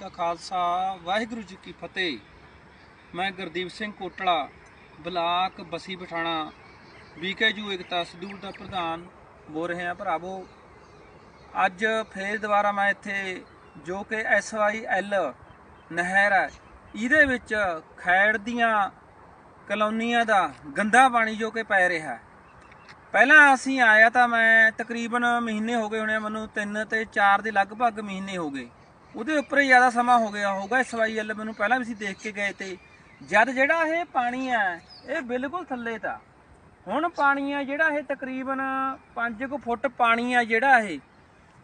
ਕਾ ਖਾਲਸਾ, ਵਾਹਿਗੁਰੂ ਜੀ ਕੀ ਫਤਿਹ। ਮੈਂ ਗੁਰਦੀਪ ਸਿੰਘ ਕੋਟਲਾ, ਬਲਾਕ ਬਸੀ ਪਠਾਣਾ ਬੀਕੇਯੂ ਇਕਤਾ ਸਦੂਲ ਦਾ ਪ੍ਰਧਾਨ ਬੋਲ ਰਹੇ ਹਾਂ, ਭਰਾਵੋ। ਅੱਜ ਫੇਰ ਦੁਬਾਰਾ ਮੈਂ ਇੱਥੇ ਜੋ ਕਿ ਐਸਵਾਈਐਲ ਨਹਿਰ ਹੈ, ਇਹਦੇ ਵਿੱਚ ਖੈੜ ਦੀਆਂ ਕਲੋਨੀਆਂ ਦਾ ਗੰਦਾ ਪਾਣੀ ਜੋ ਕਿ ਪੈ ਰਿਹਾ ਹੈ। ਪਹਿਲਾਂ ਅਸੀਂ ਆਇਆ ਤਾਂ ਮੈਂ ਤਕਰੀਬਨ ਮਹੀਨੇ ਹੋ ਗਏ ਹੋਣੇ ਆ, ਮੈਨੂੰ 3 ਤੇ 4 ਦੇ ਲਗਭਗ ਮਹੀਨੇ ਹੋ ਗਏ। ਉਹਦੇ ਉੱਪਰ ਹੀ ਜ਼ਿਆਦਾ ਸਮਾਂ ਹੋ ਗਿਆ ਹੋਊਗਾ। ਇਸ ਵਾਈ ਐਸਵਾਈਐਲ ਮੈਨੂੰ ਪਹਿਲਾਂ ਵੀ ਅਸੀਂ ਦੇਖ ਕੇ ਗਏ ਤੇ ਜਦ ਜਿਹੜਾ ਇਹ ਪਾਣੀ ਹੈ, ਇਹ ਬਿਲਕੁਲ ਥੱਲੇ ਤਾਂ। ਹੁਣ ਪਾਣੀ ਆ ਜਿਹੜਾ ਇਹ ਤਕਰੀਬਨ 5 ਕੁ ਫੁੱਟ ਪਾਣੀ ਆ ਜਿਹੜਾ ਇਹ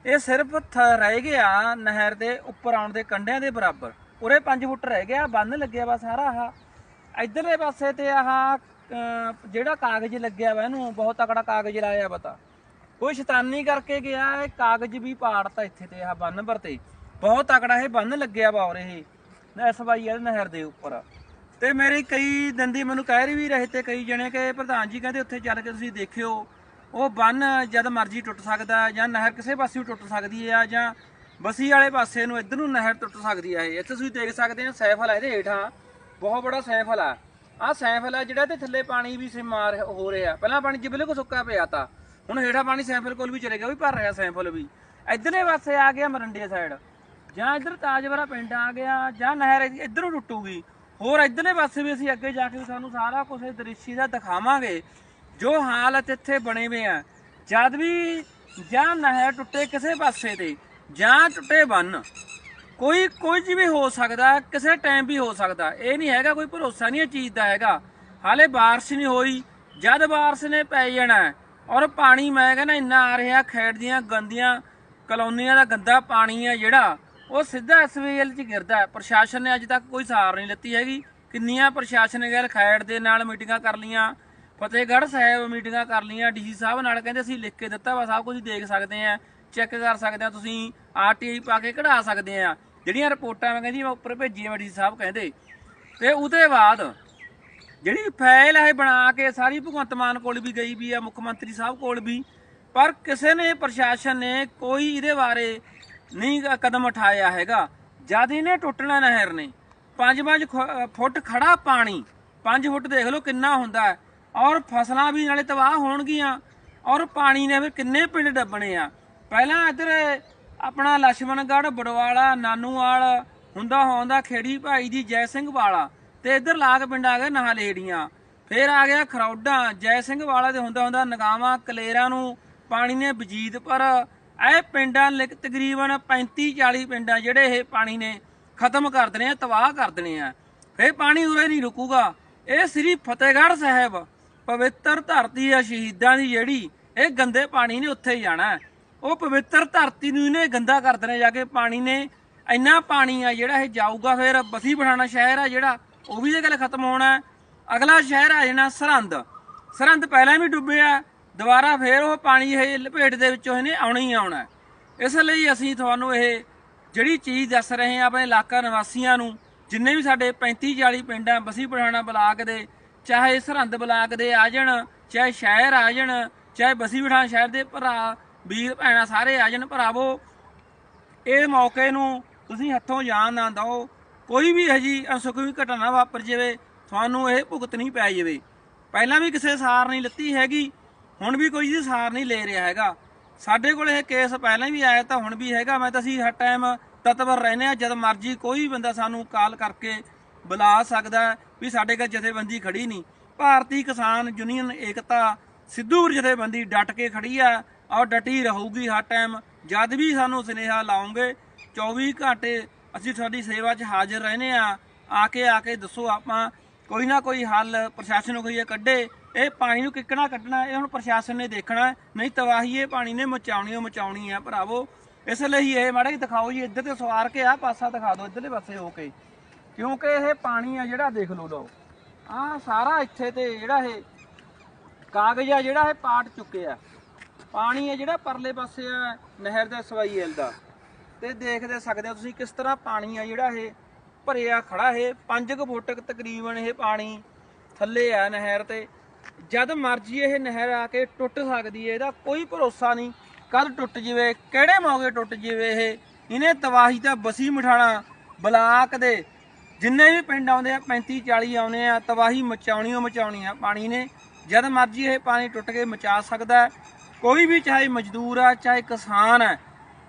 ਇਹ ਸਿਰਫ ਥ- ਰਹਿ ਗਿਆ ਨਹਿਰ ਦੇ ਉੱਪਰ ਆਉਣ ਦੇ ਕੰਢਿਆਂ ਦੇ ਬਰਾਬਰ। ਉਰੇ 5 ਫੁੱਟ ਰਹਿ ਗਿਆ ਬੰਨ ਲੱਗਿਆ ਵਾ ਸਾਰਾ ਆਹ। ਇਧਰਲੇ ਪਾਸੇ ਤੇ ਆਹ ਜਿਹੜਾ ਕਾਗਜ਼ ਲੱਗਿਆ ਵਾ ਇਹਨੂੰ, ਬਹੁਤ ਤਕੜਾ ਕਾਗਜ਼ ਲਾਇਆ ਪਤਾ ਕੋਈ ਸ਼ੈਤਾਨੀ ਕਰਕੇ ਗਿਆ, ਇਹ ਕਾਗਜ਼ ਵੀ ਪਾੜਤਾ ਇੱਥੇ ਤੇ ਆਹ ਬੰਨ ਪਰ ਤੇ। ਬਹੁਤ ਤਕੜਾ ਇਹ ਬੰਨ ਲੱਗਿਆ ਵਾ ਔਰ ਇਹ। ਐਸਵਾਈਐਲ ਨਹਿਰ ਦੇ ਉੱਪਰ। ਤੇ ਮੇਰੇ ਕਈ ਦੰਦੀ ਮੈਨੂੰ ਕਹਿ ਰਹੀ ਵੀ ਰਹੇ ਤੇ ਕਈ ਜਣੇ ਕਿ ਪ੍ਰਧਾਨ ਜੀ ਕਹਿੰਦੇ ਉੱਥੇ ਚੱਲ ਕੇ ਤੁਸੀਂ ਦੇਖਿਓ। ਉਹ ਬੰਨ ਜਦ ਮਰਜ਼ੀ ਟੁੱਟ ਸਕਦਾ ਜਾਂ ਨਹਿਰ ਕਿਸੇ ਪਾਸੇ ਟੁੱਟ ਸਕਦੀ ਹੈ ਜਾਂ ਬਸੀ ਵਾਲੇ ਪਾਸੇ ਨੂੰ ਇੱਧਰ ਨੂੰ ਨਹਿਰ ਟੁੱਟ ਸਕਦੀ ਹੈ ਇਹ। ਇੱਥੇ ਤੁਸੀਂ ਦੇਖ ਸਕਦੇ ਹੋ ਸੈਫਲ ਹੈ ਇਹਦੇ ਹੇਠਾਂ। ਬਹੁਤ ਬੜਾ ਸੈਫਲ ਆ। ਆਹ ਸੈਫਲ ਆ ਜਿਹੜਾ ਤੇ ਥੱਲੇ ਪਾਣੀ ਵੀ ਸਿਮਾਰ ਹੋ ਰਿਹਾ। ਪਹਿਲਾਂ ਪਾਣੀ ਜਿ ਬਿਲਕੁਲ ਸੁੱਕਾ ਪਿਆ ਤਾ। ਹੁਣ ਹੇਠਾਂ ਪਾਣੀ ਸੈਫਲ ਕੋਲ ਵੀ ਚਲੇ ਗਿਆ ਵੀ ਭਰ ਰਿਹਾ ਸੈਫਲ ਵੀ। ਇੱਧਰਲੇ ਪਾਸੇ ਆ ਗਿਆ ਮਰੰਡੇ ਸਾਈਡ। ਜਾਂ ਇੱਧਰ ਤਾਜਵਰਾ ਪਿੰਡ ਆ ਗਿਆ, ਜਾਂ ਨਹਿਰ ਇੱਧਰੋਂ ਟੁੱਟੂਗੀ। ਹੋਰ ਇੱਧਰਲੇ ਪਾਸੇ ਵੀ ਅਸੀਂ ਅੱਗੇ ਜਾ ਕੇ ਸਾਨੂੰ ਸਾਰਾ ਕੁਝ ਇਹ ਦ੍ਰਿਸ਼ੀ ਦਾ ਦਿਖਾਵਾਂਗੇ, ਜੋ ਹਾਲਤ ਇੱਥੇ ਬਣੇ ਹੋਏ ਆ। ਜਦ ਵੀ ਜਾਂ ਨਹਿਰ ਟੁੱਟੇ ਕਿਸੇ ਪਾਸੇ ਤੇ, ਜਾਂ ਟੁੱਟੇ ਬੰਨ, ਕੋਈ ਕੁਝ ਵੀ ਹੋ ਸਕਦਾ, ਕਿਸੇ ਟਾਈਮ ਵੀ ਹੋ ਸਕਦਾ। ਇਹ ਨਹੀਂ ਹੈਗਾ, ਕੋਈ ਭਰੋਸਾ ਨਹੀਂ ਇਹ ਚੀਜ਼ ਦਾ ਹੈਗਾ। ਹਾਲੇ ਬਾਰਿਸ਼ ਨਹੀਂ ਹੋਈ, ਜਦ ਬਾਰਿਸ਼ ਨੇ ਪੈ ਜਾਣਾ, ਔਰ ਪਾਣੀ ਮੈਂ ਕਹਿੰਦਾ ਇੰਨਾ ਆ ਰਿਹਾ ਖੇਡ ਦੀਆਂ ਗੰਦੀਆਂ ਕਲੋਨੀਆਂ ਦਾ ਗੰਦਾ ਪਾਣੀ ਹੈ ਜਿਹੜਾ ਉਹ ਸਿੱਧਾ ਐਸਵੀਐਲ 'ਚ ਗਿਰਦਾ ਹੈ। ਪ੍ਰਸ਼ਾਸਨ ਨੇ ਅੱਜ ਤੱਕ ਕੋਈ ਸਾਰ ਨਹੀਂ ਲਿੱਤੀ ਹੈਗੀ। ਕਿੰਨੀਆਂ ਪ੍ਰਸ਼ਾਸਨ ਨੇ ਗੈਰ ਖੈੜ ਦੇ ਨਾਲ ਮੀਟਿੰਗਾਂ ਕਰ ਲੀਆਂ ਫਤਿਹਗੜ੍ਹ ਸਾਹਿਬ ਮੀਟਿੰਗਾਂ ਕਰ ਲੀਆਂ ਡੀਸੀ ਸਾਹਿਬ ਨਾਲ ਕਹਿੰਦੇ ਅਸੀਂ ਲਿਖ ਕੇ ਦਿੱਤਾ ਵਾ, ਸਭ ਕੁਝ ਦੇਖ ਸਕਦੇ ਆ ਚੈੱਕ ਕਰ ਸਕਦੇ ਆ ਤੁਸੀਂ। ਆਰਟੀਆਈ ਪਾ ਕੇ ਕਢਾ ਸਕਦੇ ਆ ਜਿਹੜੀਆਂ ਰਿਪੋਰਟਾਂ ਮੈਂ ਕਹਿੰਦੀ, ਮੈਂ ਉੱਪਰ ਭੇਜੀਆਂ ਵਾ ਡੀਸੀ ਸਾਹਿਬ ਕਹਿੰਦੇ। ਤੇ ਉਹਦੇ ਬਾਅਦ ਜਿਹੜੀ ਫਾਈਲ ਹੈ ਬਣਾ ਕੇ ਸਾਰੀ ਭਗਵੰਤ ਮਾਨ ਕੋਲ ਵੀ ਗਈ ਵੀ ਆ, ਮੁੱਖ ਮੰਤਰੀ ਸਾਹਿਬ ਕੋਲ ਵੀ। ਪਰ ਕਿਸੇ ਨੇ ਪ੍ਰਸ਼ਾਸਨ ਨੇ ਕੋਈ ਇਹਦੇ ਬਾਰੇ ਨਹੀਂ ਕਦਮ ਉਠਾਇਆ ਹੈਗਾ। ਜਦ ਇਹਨੇ ਟੁੱਟਣਾ ਨਹਿਰ ਨੇ। 5-5 ਫੁੱਟ ਖੜਾ ਪਾਣੀ। ਪੰਜ ਫੁੱਟ ਦੇਖ ਲਓ ਕਿੰਨਾ ਹੁੰਦਾ ਔਰ ਫਸਲਾਂ ਵੀ ਨਾਲੇ ਤਬਾਹ ਹੋਣਗੀਆਂ। ਔਰ ਪਾਣੀ ਨੇ ਫਿਰ ਕਿੰਨੇ ਪਿੰਡ ਡੱਬਣੇ ਆ। ਪਹਿਲਾਂ ਇੱਧਰ ਆਪਣਾ ਲక్ష్ਮਣਗੜ ਬੜਵਾਲਾ, ਨਾਨੂਵਾਲ, ਹੁੰਦਾ ਹੁੰਦਾ ਖੇੜੀ ਭਾਈ ਦੀ ਜੈ ਸਿੰਘ ਵਾਲਾ। ਤੇ ਇੱਧਰ ਲਾਗ ਪਿੰਡ ਆ ਗਏ ਨਹਾਲੇੜੀਆਂ ਫਿਰ ਆ ਗਿਆ ਖਰੌਡਾ। ਜੈ ਸਿੰਘ ਵਾਲਾ ਦੇ ਹੁੰਦਾ ਹੁੰਦਾ ਨਗਾਵਾਂ, ਕਲੇਰਾਂ ਨੂੰ। ਪਾਣੀ ਨੇ ਵਜੀਦਪੁਰ ਇਹ ਪਿੰਡਾਂ ਲਿਕ ਤਕਰੀਬਨ 35 40 ਪਿੰਡਾਂ ਜਿਹੜੇ ਇਹ ਪਾਣੀ ਨੇ ਖਤਮ ਕਰ ਦੇਣੇ ਆ, ਤਬਾਹ ਕਰ ਦੇਣੇ ਆ। ਫਿਰ ਪਾਣੀ ਉਰੇ ਨਹੀਂ ਰੁਕੂਗਾ। ਇਹ ਸ੍ਰੀ ਫਤਿਹਗੜ੍ਹ ਸਾਹਿਬ ਪਵਿੱਤਰ ਧਰਤੀ ਆ ਸ਼ਹੀਦਾਂ ਦੀ ਜਿਹੜੀ, ਇਹ ਗੰਦੇ ਪਾਣੀ ਨੇ ਉੱਥੇ ਜਾਣਾ। ਉਹ ਪਵਿੱਤਰ ਧਰਤੀ ਨੂੰ ਇਹਨੇ ਗੰਦਾ ਕਰ ਦੇਣਾ, ਜਾ ਕੇ ਪਾਣੀ ਨੇ ਇੰਨਾ ਪਾਣੀ ਆ ਜਿਹੜਾ ਇਹ ਜਾਊਗਾ, ਫਿਰ ਬਸੀ ਪਠਾਣਾ ਸ਼ਹਿਰ ਆ ਜਿਹੜਾ, ਉਹ ਵੀ ਇਹ ਗੱਲ ਖਤਮ ਹੋਣਾ। ਅਗਲਾ ਸ਼ਹਿਰ ਆ ਜਾਣਾ ਸਰਹੰਦ। ਸਰਹੰਦ ਪਹਿਲਾਂ ਵੀ ਡੁੱਬਿਆ ਦੁਬਾਰਾ ਫੇਰ ਉਹ ਪਾਣੀ ਇਹ ਲਪੇਟ ਦੇ ਵਿੱਚੋਂ ਇਹਨੇ ਆਉਣਾ ਹੀ ਆਉਣਾ। ਇਸ ਲਈ ਅਸੀਂ ਤੁਹਾਨੂੰ ਇਹ ਜਿਹੜੀ ਚੀਜ਼ ਦੱਸ ਰਹੇ ਹਾਂ ਆਪਣੇ ਇਲਾਕਾ ਨਿਵਾਸੀਆਂ ਨੂੰ, ਜਿੰਨੇ ਵੀ ਸਾਡੇ 35 40 ਪਿੰਡ ਆ ਬਸੀ ਪਠਾਣਾ ਬਲਾਕ ਦੇ, ਚਾਹੇ ਸਰਹੰਦ ਬਲਾਕ ਦੇ ਆ ਜਾਣ, ਚਾਹੇ ਸ਼ਹਿਰ ਆ ਜਾਣ, ਚਾਹੇ ਬਸੀ ਪਠਾਣਾ ਸ਼ਹਿਰ ਦੇ ਭਰਾ, ਵੀਰ ਭੈਣਾਂ ਸਾਰੇ ਆ ਜਾਣ ਭਰਾਵੋ, ਇਹ ਮੌਕੇ ਨੂੰ ਤੁਸੀਂ ਹੱਥੋਂ ਜਾਣ ਨਾ ਦਿਓ। ਕੋਈ ਵੀ ਹਜੀ ਅਨਸੁਖਵੀ ਘਟਨਾ ਵਾਪਰ ਜਾਵੇ, ਤੁਹਾਨੂੰ ਇਹ ਭੁਗਤਣੀ ਪੈ ਜਾਵੇ। ਪਹਿਲਾਂ ਵੀ ਕਿਸੇ ਸਾਰ ਨਹੀਂ ਲੱਤੀ ਹੈਗੀ। ਹੁਣ ਵੀ ਕੋਈ ਜੀ ਸਾਰ ਨਹੀਂ ਲੈ ਰਿਹਾ ਹੈਗਾ। ਸਾਡੇ ਕੋਲ ਇਹ ਕੇਸ ਪਹਿਲਾਂ ਵੀ ਆਇਆ ਤਾਂ ਹੁਣ ਵੀ ਹੈਗਾ। ਮੈਂ ਤਾਂ ਅਸੀਂ ਹਰ ਟਾਈਮ ਤਤਵਰ ਰਹਿੰਦੇ ਆ ਜਦ ਮਰਜ਼ੀ ਕੋਈ ਬੰਦਾ ਸਾਨੂੰ ਕਾਲ ਕਰਕੇ ਬੁਲਾ ਸਕਦਾ ਵੀ ਸਾਡੇ ਕੋਲ ਜਥੇਬੰਦੀ ਖੜੀ ਨਹੀਂ। ਭਾਰਤੀ ਕਿਸਾਨ ਯੂਨੀਅਨ ਏਕਤਾ ਸਿੱਧੂ ਜਥੇਬੰਦੀ ਡਟ ਕੇ ਖੜੀ ਆ। ਔਰ ਡਟੀ ਰਹੂਗੀ ਹਰ ਟਾਈਮ ਜਦ ਵੀ ਸਾਨੂੰ ਸੁਨੇਹਾ ਲਾਉਂਗੇ 24 ਘੰਟੇ ਅਸੀਂ ਤੁਹਾਡੀ ਸੇਵਾ 'ਚ ਹਾਜ਼ਰ ਰਹਿੰਦੇ ਆ ਆ ਕੇ ਆ ਕੇ ਦੱਸੋ ਆਪਾਂ ਕੋਈ ਨਾ ਕੋਈ ਹੱਲ ਪ੍ਰਸ਼ਾਸਨ ਨੂੰ ਕੋਈ ਕੱਢੇ, ਇਹ ਪਾਣੀ ਨੂੰ ਕਿੱਕਣਾ ਕੱਢਣਾ, ਇਹ ਹੁਣ ਪ੍ਰਸ਼ਾਸਨ ਨੇ ਦੇਖਣਾ, ਨਹੀਂ ਤਬਾਹੀ ਇਹ ਪਾਣੀ ਨੇ ਮਚਾਉਣੀ ਓ ਮਚਾਉਣੀ ਆ ਭਰਾਵੋ। ਇਸ ਲਈ ਇਹ ਮਾੜਾ ਜਿਹਾ ਦਿਖਾਓ ਜੀ, ਇੱਧਰ ਤੇ ਸਵਾਰ ਕੇ ਆ, ਪਾਸਾ ਦਿਖਾ ਦਿਓ, ਇੱਧਰਲੇ ਪਾਸੇ ਹੋ ਕੇ। ਕਿਉਂਕਿ ਇਹ ਪਾਣੀ ਆ ਜਿਹੜਾ ਦੇਖ ਲਓ ਲਓ, ਆ ਸਾਰਾ ਇੱਥੇ ਤੇ ਜਿਹੜਾ ਇਹ ਕਾਗਜ਼ ਆ, ਜਿਹੜਾ ਇਹ ਪਾਟ ਚੁੱਕਿਆ ਪਾਣੀ ਹੈ ਜਿਹੜਾ ਪਰਲੇ ਪਾਸੇ ਆ, ਨਹਿਰ ਦਾ ਸਵਾਈਐਲ ਦਾ। ਤੇ ਦੇਖਦੇ ਸਕਦੇ ਹੋ ਤੁਸੀਂ ਕਿਸ ਤਰ੍ਹਾਂ ਪਾਣੀ ਆ ਜਿਹੜਾ ਇਹ ਭਰਿਆ ਖੜਾ ਇਹ 5 ਫੁੱਟ ਕੁ ਤਕਰੀਬਨ ਇਹ ਪਾਣੀ ਥੱਲੇ ਆ ਨਹਿਰ ਤੇ। ਜਦ ਮਰਜ਼ੀ ਇਹ ਨਹਿਰ ਆ ਕੇ ਟੁੱਟ ਸਕਦੀ ਹੈ, ਇਹਦਾ ਕੋਈ ਭਰੋਸਾ ਨਹੀਂ ਕਦ ਟੁੱਟ ਜਵੇ, ਕਿਹੜੇ ਮੌਕੇ ਟੁੱਟ ਜਵੇ ਇਹ। ਇਹਨੇ ਤਬਾਹੀ ਤਾਂ ਬਸੀ ਮਠਾਣਾ ਬਲਾਕ ਦੇ ਜਿੰਨੇ ਵੀ ਪਿੰਡ ਆਉਂਦੇ ਆ 35 40 ਆਉਂਦੇ ਆ, ਤਬਾਹੀ ਮਚਾਉਣੀ ਓ ਮਚਾਉਣੀ ਆ ਪਾਣੀ ਨੇ। ਜਦ ਮਰਜ਼ੀ ਇਹ ਪਾਣੀ ਟੁੱਟ ਕੇ ਮਚਾ ਸਕਦਾ ਕੋਈ ਵੀ ਚਾਹੇ ਮਜ਼ਦੂਰ ਆ, ਚਾਹੇ ਕਿਸਾਨ ਹੈ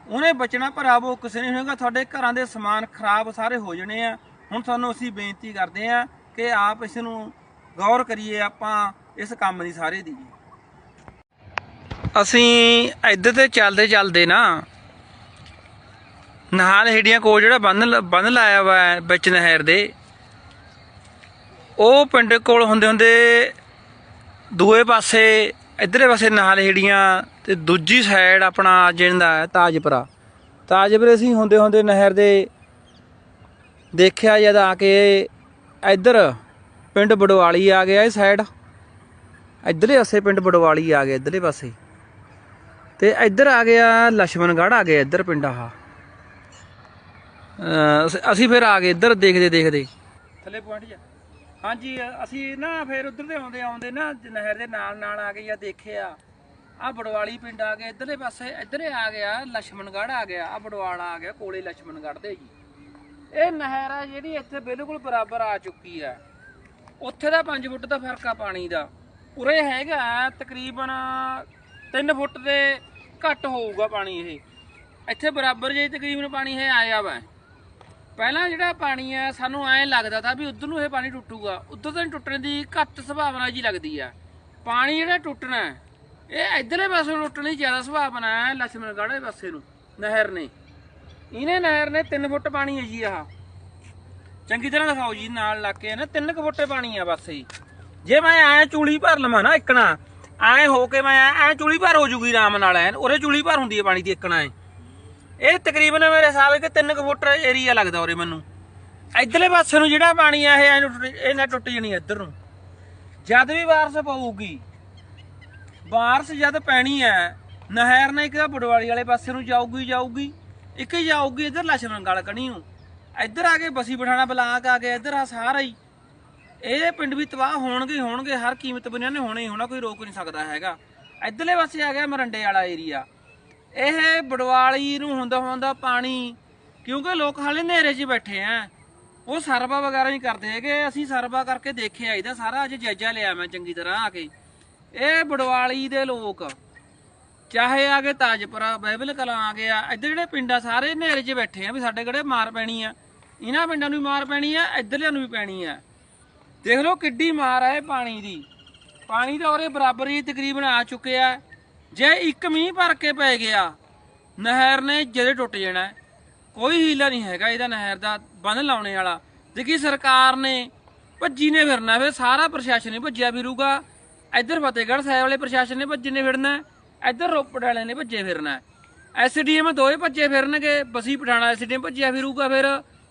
ਉਹਨੇ ਬਚਣਾ ਭਰਾਵੋ ਕਿਸੇ ਨਹੀਂ ਹੋਏਗਾ। ਤੁਹਾਡੇ ਘਰਾਂ ਦੇ ਸਮਾਨ ਖਰਾਬ ਸਾਰੇ ਹੋ ਜਾਣੇ ਆ। ਹੁਣ ਤੁਹਾਨੂੰ ਅਸੀਂ ਬੇਨਤੀ ਕਰਦੇ ਆ ਕਿ ਆਪ ਇਸ ਨੂੰ ਗੌਰ ਕਰੀਏ, ਆਪਾਂ ਇਸ ਕੰਮ ਦੀ ਸਾਰੇ ਦੀ। ਅਸੀਂ ਇੱਧਰ ਤੇ ਚੱਲਦੇ ਚੱਲਦੇ ਨਾ ਨਹਾਲ ਹੇੜੀਆਂ ਕੋਲ ਜਿਹੜਾ ਬੰਨ ਬੰਨ ਲਾਇਆ ਵਾ ਹੈ ਵਿੱਚ ਨਹਿਰ ਦੇ, ਉਹ ਪਿੰਡ ਕੋਲ ਹੁੰਦੇ ਹੁੰਦੇ ਦੂਏ ਪਾਸੇ ਇਧਰੇ ਪਾਸੇ ਨਾਲ ਹੀੜੀਆਂ ਤੇ ਦੂਜੀ ਸਾਈਡ ਆਪਣਾ ਜਿੰਦਾ ਹੈ ਤਾਜਪੁਰਾ। ਤਾਜਪੁਰੇ ਅਸੀਂ ਹੁੰਦੇ ਹੁੰਦੇ ਨਹਿਰ ਦੇ ਦੇਖਿਆ ਜਦ ਆ ਕੇ ਇਧਰ ਪਿੰਡ ਬੜਵਾਲੀ ਆ ਗਿਆ ਇਹ ਸਾਈਡ ਇਧਰਲੇ ਪਾਸੇ ਪਿੰਡ ਬੜਵਾਲੀ ਆ ਗਿਆ ਇਧਰਲੇ ਪਾਸੇ। ਤੇ ਇੱਧਰ ਆ ਗਿਆ ਲక్ష్ਮਣਗੜ੍ਹ ਆ ਗਿਆ ਇੱਧਰ ਪਿੰਡ ਆ ਅਸੀਂ ਫਿਰ ਆ ਗਏ ਇੱਧਰ ਦੇਖਦੇ ਦੇਖਦੇ। ਥੱਲੇ ਪੁਆਇੰਟ ਜਾ ਹਾਂਜੀ, ਅਸੀਂ ਨਾ ਫਿਰ ਉਧਰ ਦੇ ਆਉਂਦੇ ਆਉਂਦੇ ਨਾ ਨਹਿਰ ਦੇ ਨਾਲ ਨਾਲ ਆ ਗਏ ਆ ਦੇਖਿਆ। ਆ ਬੜਵਾਲੀ ਪਿੰਡ ਆ ਗਿਆ, ਇਧਰਲੇ ਪਾਸੇ ਇਧਰੇ ਆ ਗਿਆ ਲక్ష్ਮਣਗੜ ਆ ਗਿਆ ਆ ਬੜਵਾਲਾ ਆ ਗਿਆ, ਕੋਲੇ ਲక్ష్ਮਣਗੜ ਦੇ ਜੀ। ਇਹ ਨਹਿਰ ਆ ਜਿਹੜੀ ਇੱਥੇ ਬਿਲਕੁਲ ਬਰਾਬਰ ਆ ਚੁੱਕੀ ਆ। ਉੱਥੇ ਦਾ 5 ਫੁੱਟ ਦਾ ਫ਼ਰਕ ਆ ਪਾਣੀ ਦਾ। ਉਰੇ ਹੈਗਾ ਤਕਰੀਬਨ 3 ਫੁੱਟ ਦੇ ਘੱਟ ਹੋਊਗਾ ਪਾਣੀ ਇਹ। ਇੱਥੇ ਬਰਾਬਰ ਜੇ ਤਕਰੀਬਨ ਪਾਣੀ ਇਹ ਆਇਆ ਵਾ। ਪਹਿਲਾਂ ਜਿਹੜਾ ਪਾਣੀ ਆ, ਸਾਨੂੰ ਐਂ ਲੱਗਦਾ ਤਾਂ ਵੀ ਉਧਰ ਨੂੰ ਇਹ ਪਾਣੀ ਟੁੱਟੂਗਾ। ਉਧਰ ਤਾਂ ਨਹੀਂ ਟੁੱਟਣ ਦੀ ਘੱਟ ਸੰਭਾਵਨਾ ਜੀ ਲੱਗਦੀ ਆ। ਪਾਣੀ ਜਿਹੜਾ ਟੁੱਟਣਾ, ਇਹ ਇਧਰਲੇ ਪਾਸੇ ਨੂੰ ਟੁੱਟਣ ਦੀ ਜ਼ਿਆਦਾ ਸੰਭਾਵਨਾ ਹੈ, ਲਛਮਣਗੜ੍ਹ ਪਾਸੇ ਨੂੰ, ਨਹਿਰ ਨੇ। ਇਹਨੇ ਨਹਿਰ ਨੇ 3 ਫੁੱਟ ਪਾਣੀ ਹੈ ਜੀ ਆਹ। ਚੰਗੀ ਤਰ੍ਹਾਂ ਦਿਖਾਓ ਜੀ, ਨਾਲ ਲੱਗ ਕੇ ਨਾ 3 ਕੁ ਫੁੱਟ ਪਾਣੀ ਆ ਬਸ ਜੀ ਜੇ ਮੈਂ ਐ ਚੂਲੀ ਭਰ ਲਵਾਂ ਨਾ ਇੱਕਣਾ, ਐ ਹੋ ਕੇ ਮੈਂ ਐ ਚੂਲੀ ਭਰ ਹੋ ਜੂਗੀ ਆਰਾਮ ਨਾਲ ਐ ਉਹਦੇ ਚੂਲੀ ਭਰ ਹੁੰਦੀ ਹੈ ਪਾਣੀ ਦੀ ਇੱਕਣਾ ਐ। ਇਹ ਤਕਰੀਬਨ ਮੇਰੇ ਹਿਸਾਬ ਨਾਲ 3 ਕੁ ਫੁੱਟ ਏਰੀਆ ਲੱਗਦਾ ਉਰੇ ਮੈਨੂੰ। ਇਧਰਲੇ ਪਾਸੇ ਨੂੰ ਜਿਹੜਾ ਪਾਣੀ ਆ, ਇਹ ਐਂ ਟੁੱਟ- ਇਹ ਨਾ ਟੁੱਟ ਜਣੀ ਇੱਧਰ ਨੂੰ। ਜਦ ਵੀ ਬਾਰਿਸ਼ ਪਊਗੀ, ਬਾਰਿਸ਼ ਜਦ ਪੈਣੀ ਹੈ ਨਹਿਰ ਨੇ ਇੱਕ ਤਾਂ ਬੜਵਾਲੀ ਵਾਲੇ ਪਾਸੇ ਨੂੰ ਜਾਊਗੀ ਜਾਊਗੀ, ਇੱਕ ਜਾਊਗੀ ਇੱਧਰ ਲਛਮਣ ਗਲ ਕਣੀ ਨੂੰ। ਇੱਧਰ ਆ ਕੇ ਬਸੀ ਪਠਾਣਾ ਬਲਾਕ ਆ ਕੇ ਇੱਧਰ ਆ ਸਾਰਾ ਹੀ। ਇਹ ਪਿੰਡ ਵੀ ਤਬਾਹ ਹੋਣਗੇ ਹੋਣਗੇ, ਹਰ ਕੀਮਤ ਬਿਨਾਂ ਨੇ ਹੋਣੇ ਹੀ ਹੋਣਾ, ਕੋਈ ਰੋਕ ਨਹੀਂ ਸਕਦਾ ਹੈਗਾ। ਇੱਧਰਲੇ ਪਾਸੇ ਆ ਗਿਆ ਮਰੰਡੇ ਵਾਲਾ ਏਰੀਆ ਇਹ ਬੜਵਾਲੀ ਨੂੰ ਹੁੰਦਾ ਹੁੰਦਾ ਪਾਣੀ, ਕਿਉਂਕਿ ਲੋਕ ਹਾਲੇ ਹਨੇਰੇ 'ਚ ਬੈਠੇ ਆ। ਉਹ ਸਰਵਾ ਵਗੈਰਾ ਨਹੀਂ ਕਰਦੇ ਹੈਗੇ, ਅਸੀਂ ਸਰਵਾ ਕਰਕੇ ਦੇਖਿਆ ਇਹਦਾ ਸਾਰਾ, ਅੱਜ ਜਾਇਜ਼ਾ ਲਿਆ ਮੈਂ ਚੰਗੀ ਤਰ੍ਹਾਂ ਆ ਕੇ। ਇਹ ਬੜਵਾਲੀ ਦੇ ਲੋਕ, ਚਾਹੇ ਆ ਗਏ ਤਾਜਪੁਰਾ ਬਾਈਬਲ ਕਲਾਂ ਆ ਗਿਆ ਇੱਧਰ ਜਿਹੜੇ ਪਿੰਡਾਂ ਸਾਰੇ ਹਨੇਰੇ 'ਚ ਬੈਠੇ ਆ ਵੀ ਸਾਡੇ ਕਿਹੜੇ ਮਾਰ ਪੈਣੀ ਆ। ਇਹਨਾਂ ਪਿੰਡਾਂ ਨੂੰ ਵੀ ਮਾਰ ਪੈਣੀ ਆ, ਇੱਧਰਲਿਆਂ ਨੂੰ ਵੀ ਪੈਣੀ ਆ। ਦੇਖ ਲਓ ਕਿੱਡੀ ਮਾਰ ਆ ਇਹ ਪਾਣੀ ਦੀ। ਪਾਣੀ ਤਾਂ ਉਹਦੇ ਬਰਾਬਰ ਹੀ ਤਕਰੀਬਨ ਆ ਚੁੱਕਿਆ। ਜੇ ਇੱਕ ਮੀਂਹ ਭਰ ਕੇ ਪੈ ਗਿਆ, ਨਹਿਰ ਨੇ ਜਦੇ ਟੁੱਟ ਜਾਣਾ ਕੋਈ ਹੀਲਾ ਨਹੀਂ ਹੈਗਾ ਇਹਦਾ ਨਹਿਰ ਦਾ, ਬੰਨ ਲਾਉਣੇ ਵਾਲਾ। ਦੇਖੀ ਸਰਕਾਰ ਨੇ ਭੱਜੀ ਨੇ ਫਿਰਨਾ, ਫਿਰ ਸਾਰਾ ਪ੍ਰਸ਼ਾਸਨ ਹੀ ਭੱਜਿਆ ਫਿਰੂਗਾ। ਇੱਧਰ ਫਤਿਹਗੜ੍ਹ ਸਾਹਿਬ ਵਾਲੇ ਪ੍ਰਸ਼ਾਸਨ ਨੇ ਭੱਜੇ ਨੇ ਫਿਰਨਾ ਇੱਧਰ ਰੋਪੜ ਵਾਲੇ ਨੇ ਭੱਜੇ ਫਿਰਨਾ ਐਸਡੀਐਮ ਦੋਵੇਂ ਭੱਜੇ ਫਿਰਨਗੇ, ਬਸੀ ਪਠਾਣਾ ਐਸਡੀਐਮ ਭੱਜਿਆ ਫਿਰੂਗਾ ਫਿਰ,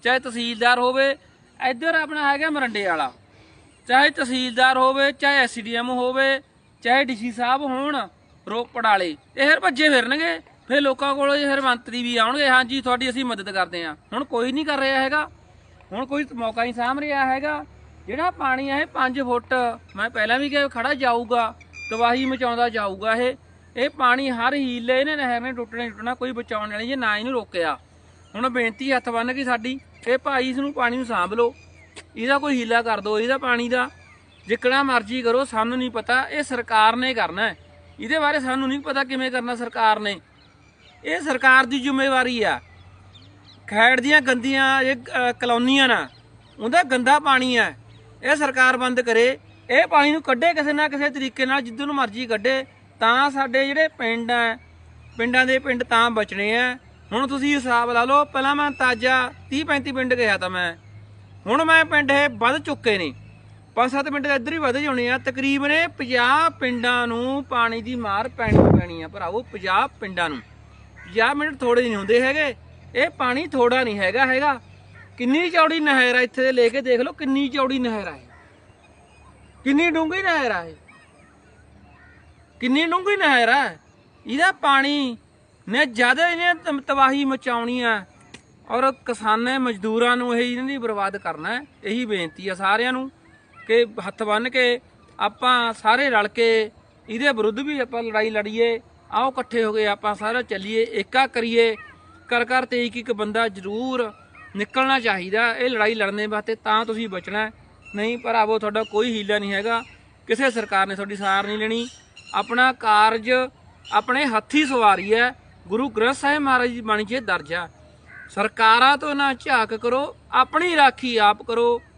ਚਾਹੇ ਤਹਿਸੀਲਦਾਰ ਹੋਵੇ, ਇੱਧਰ ਆਪਣਾ ਹੈਗਾ ਮਰੰਡੇ ਵਾਲਾ। ਚਾਹੇ ਤਹਿਸੀਲਦਾਰ ਹੋਵੇ, ਚਾਹੇ ਐਸਡੀਐਮ ਹੋਵੇ, ਚਾਹੇ ਡੀਸੀ ਸਾਹਿਬ ਹੋਣ ਰੋਪੜ ਵਾਲੇ ਇਹ ਫਿਰ ਭੱਜੇ ਫਿਰਨਗੇ। ਫਿਰ ਲੋਕਾਂ ਕੋਲ ਫਿਰ ਮੰਤਰੀ ਵੀ ਆਉਣਗੇ, ਹਾਂਜੀ, ਤੁਹਾਡੀ ਅਸੀਂ ਮਦਦ ਕਰਦੇ ਹਾਂ। ਹੁਣ ਕੋਈ ਨਹੀਂ ਕਰ ਰਿਹਾ ਹੈਗਾ। ਹੁਣ ਕੋਈ ਮੌਕਾ ਨਹੀਂ ਸਾਂਭ ਰਿਹਾ ਹੈਗਾ। ਜਿਹੜਾ ਪਾਣੀ ਆ ਇਹ 5 ਫੁੱਟ, ਮੈਂ ਪਹਿਲਾਂ ਵੀ ਕਿਹਾ ਖੜਾ ਜਾਊਗਾ, ਤਬਾਹੀ ਮਚਾਉਂਦਾ ਜਾਊਗਾ ਇਹ। ਇਹ ਪਾਣੀ ਹਰ ਹੀਲੇ, ਇਹਨੇ ਨਹਿਰ ਨੇ ਟੁੱਟਣਾ ਟੁੱਟਣਾ, ਕੋਈ ਬਚਾਉਣ ਵਾਲੀ ਜੇ ਨਾ ਇਹਨੂੰ ਰੋਕਿਆ। ਹੁਣ ਬੇਨਤੀ ਹੱਥ ਬੰਨ ਕੇ ਸਾਡੀ, ਇਹ ਭਾਈ ਇਸ ਨੂੰ ਪਾਣੀ ਨੂੰ ਸਾਂਭ ਲਓ। ਇਹਦਾ ਕੋਈ ਹੀਲਾ ਕਰ ਦਿਓ, ਇਹਦਾ ਪਾਣੀ ਦਾ। ਜਿੱਕਣਾ ਮਰਜ਼ੀ ਕਰੋ, ਸਾਨੂੰ ਨਹੀਂ ਪਤਾ, ਇਹ ਸਰਕਾਰ ਨੇ ਕਰਨਾ ਹੈ। ਇਹਦੇ ਬਾਰੇ ਸਾਨੂੰ ਨਹੀਂ ਪਤਾ ਕਿਵੇਂ ਕਰਨਾ ਸਰਕਾਰ ਨੇ। ਇਹ ਸਰਕਾਰ ਦੀ ਜ਼ਿੰਮੇਵਾਰੀ ਆ। ਖੈੜ ਦੀਆਂ ਗੰਦੀਆਂ ਇਹ ਕਲੋਨੀਆਂ ਨਾ, ਉਹਦਾ ਗੰਦਾ ਪਾਣੀ ਹੈ ਇਹ ਸਰਕਾਰ ਬੰਦ ਕਰੇ, ਇਹ ਪਾਣੀ ਨੂੰ ਕੱਢੇ ਕਿਸੇ ਨਾ ਕਿਸੇ ਤਰੀਕੇ ਨਾਲ ਜਿੱਦੋਂ ਨੂੰ ਮਰਜ਼ੀ ਕੱਢੇ, ਤਾਂ ਸਾਡੇ ਜਿਹੜੇ ਪਿੰਡ ਆ, ਪਿੰਡਾਂ ਦੇ ਪਿੰਡ ਤਾਂ ਬਚਣੇ ਆ। ਹੁਣ ਤੁਸੀਂ ਹਿਸਾਬ ਲਾ ਲਓ, ਪਹਿਲਾਂ ਮੈਂ ਤਾਜਾ 30 35 ਪਿੰਡ ਗਿਆ ਤਾਂ ਮੈਂ। ਹੁਣ ਮੈਂ ਪਿੰਡ ਇਹ ਵੱਧ ਚੁੱਕੇ ਨੇ। ਪੰਜ ਸੱਤ ਮਿੰਟ ਇੱਧਰ ਹੀ ਵੱਧ ਜਾਣੇ ਆ। ਤਕਰੀਬਨ ਇਹ 50 ਪਿੰਡਾਂ ਨੂੰ ਪਾਣੀ ਦੀ ਮਾਰ ਪੈਣੀ ਪੈਣੀ ਆ ਭਰਾਵੋ 50 ਪਿੰਡਾਂ ਨੂੰ। 50 ਮਿੰਟ ਥੋੜੇ ਨਹੀਂ ਹੁੰਦੇ ਹੈਗੇ। ਇਹ ਪਾਣੀ ਥੋੜਾ ਨਹੀਂ ਹੈਗਾ ਹੈਗਾ। ਕਿੰਨੀ ਚੌੜੀ ਨਹਿਰ ਆ ਇੱਥੇ ਦੇ ਲੈ ਕੇ ਦੇਖ ਲਓ, ਕਿੰਨੀ ਚੌੜੀ ਨਹਿਰ ਆ ਕਿੰਨੀ ਡੂੰਘੀ ਨਹਿਰ ਆ ਕਿੰਨੀ ਡੂੰਘੀ ਨਹਿਰ ਆ। ਇਹਦਾ ਪਾਣੀ ਨੇ ਜ਼ਿਆਦਾ ਇਹਨੇ ਤਬਾਹੀ ਮਚਾਉਣੀ ਆ ਔਰ ਕਿਸਾਨਾਂ ਮਜ਼ਦੂਰਾਂ ਨੂੰ ਇਹ ਇਹਨਾਂ ਦੀ ਬਰਬਾਦ ਕਰਨਾ ਹੈ। ਇਹੀ ਬੇਨਤੀ ਆ ਸਾਰਿਆਂ ਨੂੰ। ਕਿ ਹੱਥ ਬੰਨ ਕੇ ਆਪਾਂ ਸਾਰੇ ਰਲ ਕੇ ਇਹਦੇ ਵਿਰੁੱਧ ਵੀ ਆਪਾਂ ਲੜਾਈ ਲੜੀਏ, ਆਓ ਇਕੱਠੇ ਹੋ ਕੇ ਆਪਾਂ ਸਾਰਾ ਚੱਲੀਏ, ਏਕਾ ਕਰੀਏ। ਕਰ ਕਰ ਤੇ ਇੱਕ ਇੱਕ ਬੰਦਾ ਜ਼ਰੂਰ ਨਿਕਲਣਾ ਚਾਹੀਦਾ, ਇਹ ਲੜਾਈ ਲੜਨੇ ਵਾਸਤੇ ਤਾਂ ਤੁਸੀਂ ਬਚਣਾ ਹੈ। ਨਹੀਂ ਭਰਾਵੋ, ਤੁਹਾਡਾ ਕੋਈ ਹੀਲਾ ਨਹੀਂ ਹੈਗਾ। ਕਿਸੇ ਸਰਕਾਰ ਨੇ ਤੁਹਾਡੀ ਸਾਰ ਨਹੀਂ ਲੈਣੀ। ਆਪਣਾ ਕਾਰਜ ਆਪਣੇ ਹੱਥੀ ਸਵਾਰੀ ਹੈ। ਗੁਰੂ ਗ੍ਰੰਥ ਸਾਹਿਬ ਮਹਾਰਾਜ ਦੀ ਬਾਣੀ 'ਚ ਦਰਜ। ਹੈ ਸਰਕਾਰਾਂ ਤੋਂ ਨਾ ਝਾਕ ਕਰੋ, ਆਪਣੀ ਰਾਖੀ ਆਪ ਕਰੋ।